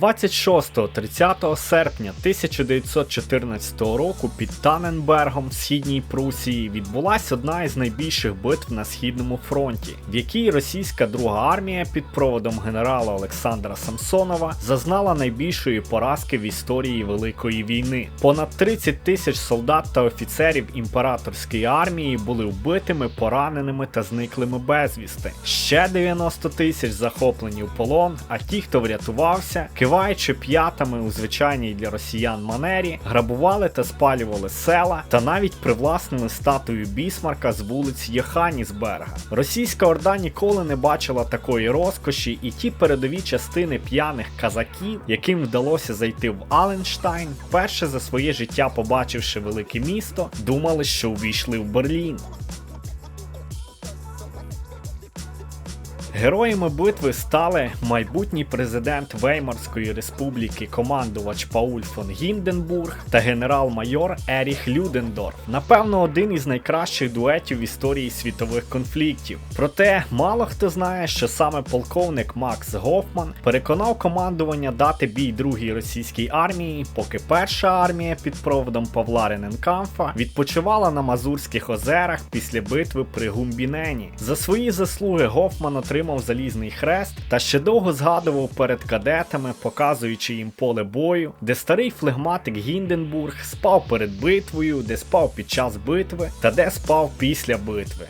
26-30 серпня 1914 року під Таненбергом в східній Прусії відбулася одна із найбільших битв на східному фронті, в якій російська друга армія під проводом генерала Олександра Самсонова зазнала найбільшої поразки в історії Великої війни. Понад 30 тисяч солдат та офіцерів імператорської армії були вбитими, пораненими та зниклими безвісти. Ще 90 тисяч захоплені в полон, а ті, хто врятувався, киваючи п'ятами у звичайній для росіян манері, грабували та спалювали села та навіть привласнили статую Бісмарка з вулиць Йоханнісберга. Російська орда ніколи не бачила такої розкоші, і ті передові частини п'яних казаків, яким вдалося зайти в Аленштайн, вперше за своє життя побачивши велике місто, думали, що увійшли в Берлін. Героями битви стали майбутній президент Веймарської республіки, командувач Пауль фон Гінденбург та генерал-майор Еріх Людендорф. Напевно, один із найкращих дуетів в історії світових конфліктів. Проте мало хто знає, що саме полковник Макс Гофман переконав командування дати бій другій російській армії, поки перша армія під проводом Павла Рененкамфа відпочивала на Мазурських озерах після битви при Гумбінені. За свої заслуги Гофман отримав залізний хрест та ще довго згадував перед кадетами, показуючи їм поле бою, де старий флегматик Гінденбург спав перед битвою, де спав під час битви та де спав після битви.